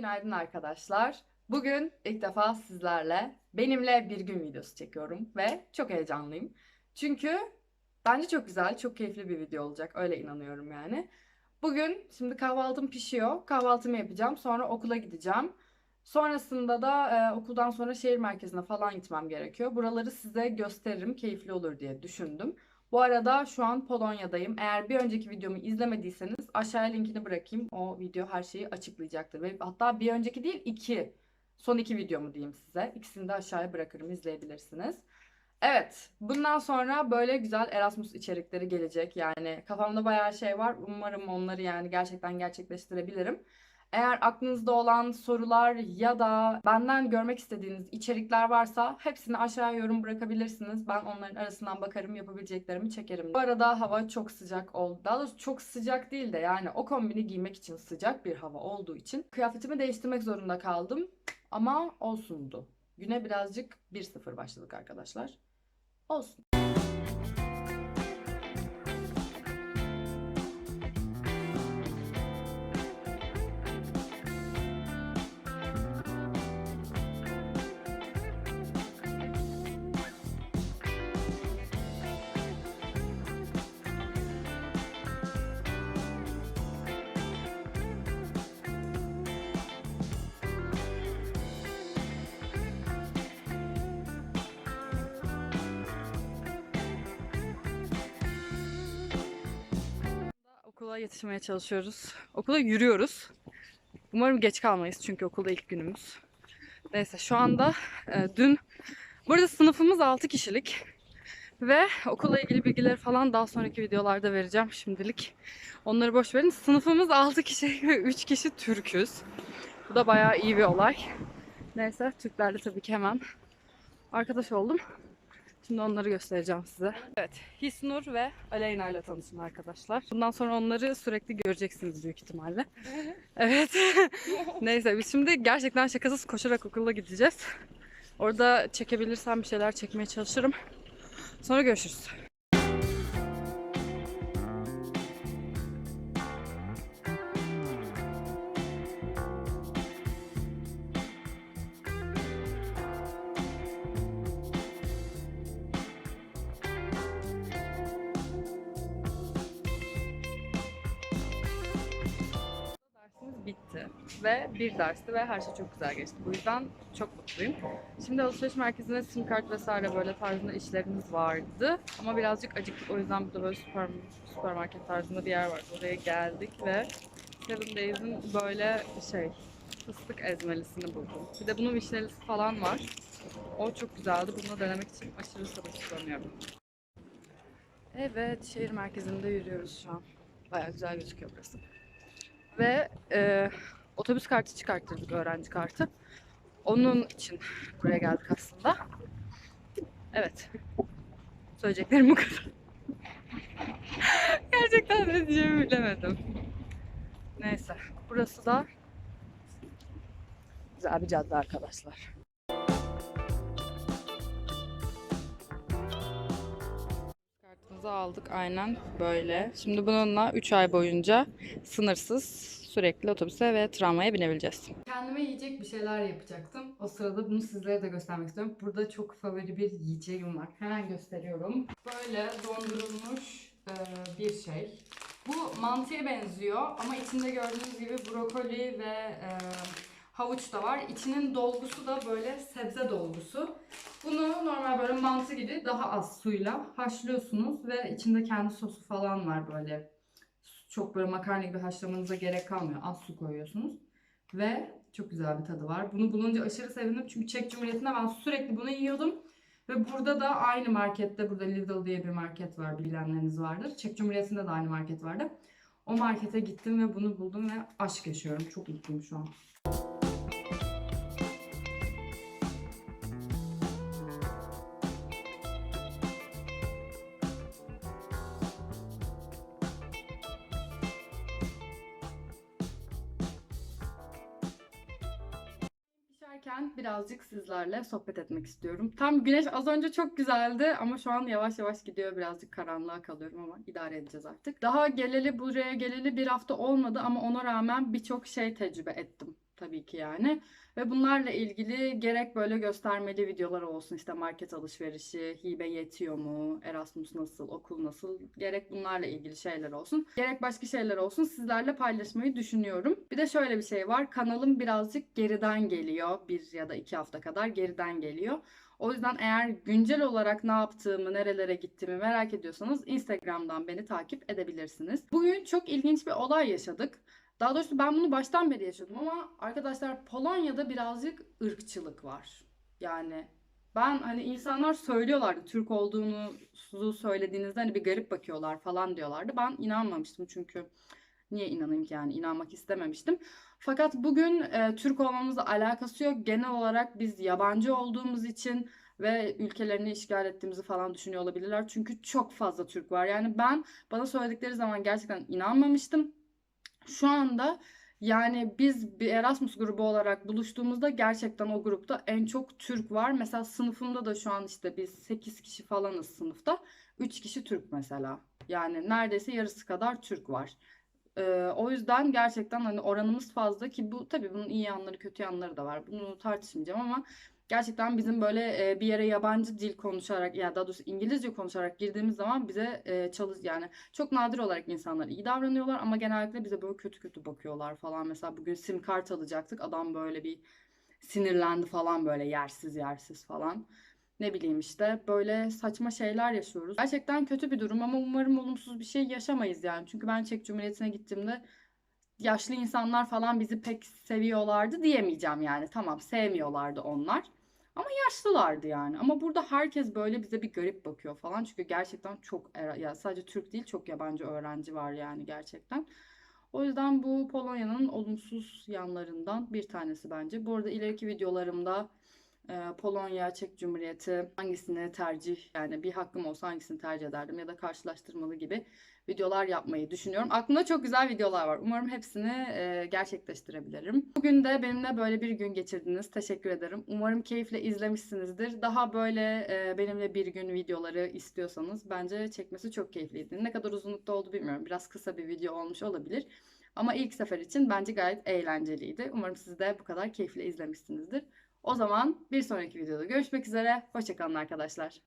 Günaydın arkadaşlar. Bugün ilk defa sizlerle benimle bir gün videosu çekiyorum ve çok heyecanlıyım. Çünkü bence çok güzel, çok keyifli bir video olacak. Öyle inanıyorum yani. Bugün şimdi kahvaltım pişiyor. Kahvaltımı yapacağım. Sonra okula gideceğim. Sonrasında da e, okuldan sonra şehir merkezine falan gitmem gerekiyor. Buraları size gösteririm. Keyifli olur diye düşündüm. Bu arada şu an Polonya'dayım. Eğer bir önceki videomu izlemediyseniz aşağıya linkini bırakayım. O video her şeyi açıklayacaktır. Ve hatta bir önceki değil iki. Son iki videomu diyeyim size. İkisini de aşağıya bırakırım izleyebilirsiniz. Evet, bundan sonra böyle güzel Erasmus içerikleri gelecek. Yani kafamda bayağı şey var. Umarım onları yani gerçekten gerçekleştirebilirim. Eğer aklınızda olan sorular ya da benden görmek istediğiniz içerikler varsa hepsini aşağıya yorum bırakabilirsiniz. Ben onların arasından bakarım, yapabileceklerimi çekerim. Bu arada hava çok sıcak oldu. Daha doğrusu çok sıcak değil de yani o kombini giymek için sıcak bir hava olduğu için kıyafetimi değiştirmek zorunda kaldım. Ama olsundu. Güne birazcık 1-0 başladık arkadaşlar. Olsun. Okula yetişmeye çalışıyoruz. Okula yürüyoruz. Umarım geç kalmayız çünkü okulda ilk günümüz. Neyse şu anda e, dün burada sınıfımız 6 kişilik ve okulla ilgili bilgileri falan daha sonraki videolarda vereceğim şimdilik. Onları boş verin. Sınıfımız 6 kişi ve 3 kişi Türküz. Bu da bayağı iyi bir olay. Neyse Türklerle tabii ki hemen arkadaş oldum. Şimdi onları göstereceğim size. Evet, Hisnur ve Aleyna ile tanışın arkadaşlar. Bundan sonra onları sürekli göreceksiniz büyük ihtimalle. Evet. Neyse biz şimdi gerçekten şakasız koşarak okula gideceğiz. Orada çekebilirsem bir şeyler çekmeye çalışırım. Sonra görüşürüz. Ve bir dersti ve her şey çok güzel geçti. Bu yüzden çok mutluyum. Şimdi alışveriş merkezinde sim kart vesaire böyle tarzında işlerimiz vardı. Ama birazcık acıktık o yüzden burada böyle süper, süpermarket tarzında bir yer var. Oraya geldik ve Seven Days'in böyle şey fıstık ezmelisini buldum. Bir de bunun vişnelisi falan var. O çok güzeldi. Bunu denemek için aşırı sabırsızlanıyorum. Evet, şehir merkezinde yürüyoruz şu an. Bayağı güzel gözüküyor burası. Ve e, otobüs kartı çıkarttırdık, öğrenci kartı. Onun için buraya geldik aslında. Evet. Söyleyeceklerim bu kadar. Gerçekten ne diyeceğimi bilemedim. Neyse. Burası da güzel bir cadde arkadaşlar. Kartımızı aldık aynen böyle. Şimdi bununla 3 ay boyunca sınırsız sürekli otobüse ve tramvaya binebileceğiz. Kendime yiyecek bir şeyler yapacaktım. O sırada bunu sizlere de göstermek istiyorum. Burada çok favori bir yiyeceğim var. Hemen gösteriyorum. Böyle dondurulmuş e, bir şey. Bu mantıya benziyor ama içinde gördüğünüz gibi brokoli ve e, havuç da var. İçinin dolgusu da böyle sebze dolgusu. Bunu normal böyle mantı gibi daha az suyla haşlıyorsunuz ve içinde kendi sosu falan var böyle. Çok böyle makarna gibi haşlamanıza gerek kalmıyor. Az su koyuyorsunuz. Ve çok güzel bir tadı var. Bunu bulunca aşırı sevindim. Çünkü Çek Cumhuriyeti'nde ben sürekli bunu yiyordum. Ve burada da aynı markette, burada Lidl diye bir market var bilenleriniz vardır. Çek Cumhuriyeti'nde de aynı market vardı. O markete gittim ve bunu buldum ve aşk yaşıyorum. Çok mutluyum şu an. Pişerken birazcık sizlerle sohbet etmek istiyorum. Tam güneş az önce çok güzeldi ama şu an yavaş yavaş gidiyor. Birazcık karanlığa kalıyorum ama idare edeceğiz artık. Daha geleli buraya geleli bir hafta olmadı ama ona rağmen birçok şey tecrübe ettim. Tabii ki yani. Ve bunlarla ilgili gerek böyle göstermeli videolar olsun işte market alışverişi, hibe yetiyor mu, Erasmus nasıl, okul nasıl, gerek bunlarla ilgili şeyler olsun, gerek başka şeyler olsun sizlerle paylaşmayı düşünüyorum. Bir de şöyle bir şey var, kanalım birazcık geriden geliyor, bir ya da iki hafta kadar geriden geliyor. O yüzden eğer güncel olarak ne yaptığımı, nerelere gittiğimi merak ediyorsanız Instagram'dan beni takip edebilirsiniz. Bugün çok ilginç bir olay yaşadık. Daha doğrusu ben bunu baştan beri yaşadım ama arkadaşlar Polonya'da birazcık ırkçılık var. Yani ben hani insanlar söylüyorlardı Türk olduğunuzu söylediğinizde hani bir garip bakıyorlar falan diyorlardı. Ben inanmamıştım çünkü niye inanayım ki yani inanmak istememiştim. Fakat bugün e, Türk olmamızla alakası yok. Genel olarak biz yabancı olduğumuz için ve ülkelerini işgal ettiğimizi falan düşünüyor olabilirler. Çünkü çok fazla Türk var. Yani ben bana söyledikleri zaman gerçekten inanmamıştım. Şu anda yani biz bir Erasmus grubu olarak buluştuğumuzda gerçekten o grupta en çok Türk var. Mesela sınıfımda da şu an işte biz 8 kişi falanız sınıfta. 3 kişi Türk mesela. Yani neredeyse yarısı kadar Türk var. Ee, o yüzden gerçekten hani oranımız fazla ki bu tabii bunun iyi yanları kötü yanları da var. Bunu tartışmayacağım ama gerçekten bizim böyle e, bir yere yabancı dil konuşarak ya daha doğrusu İngilizce konuşarak girdiğimiz zaman bize e, çalış yani çok nadir olarak insanlar iyi davranıyorlar ama genellikle bize böyle kötü kötü bakıyorlar falan. Mesela bugün sim kart alacaktık. Adam böyle bir sinirlendi falan böyle yersiz yersiz falan. Ne bileyim işte böyle saçma şeyler yaşıyoruz. Gerçekten kötü bir durum ama umarım olumsuz bir şey yaşamayız yani. Çünkü ben Çek Cumhuriyeti'ne gittiğimde yaşlı insanlar falan bizi pek seviyorlardı diyemeyeceğim yani. Tamam sevmiyorlardı onlar. Ama yaşlılardı yani. Ama burada herkes böyle bize bir garip bakıyor falan. Çünkü gerçekten çok ya sadece Türk değil çok yabancı öğrenci var yani gerçekten. O yüzden bu Polonya'nın olumsuz yanlarından bir tanesi bence. Bu arada ileriki videolarımda Polonya, Çek Cumhuriyeti hangisini tercih yani bir hakkım olsa hangisini tercih ederdim ya da karşılaştırmalı gibi videolar yapmayı düşünüyorum. Aklımda çok güzel videolar var. Umarım hepsini e, gerçekleştirebilirim. Bugün de benimle böyle bir gün geçirdiniz. Teşekkür ederim. Umarım keyifle izlemişsinizdir. Daha böyle e, benimle bir gün videoları istiyorsanız bence çekmesi çok keyifliydi. Ne kadar uzunlukta oldu bilmiyorum. Biraz kısa bir video olmuş olabilir. Ama ilk sefer için bence gayet eğlenceliydi. Umarım siz de bu kadar keyifle izlemişsinizdir. O zaman bir sonraki videoda görüşmek üzere. Hoşçakalın arkadaşlar.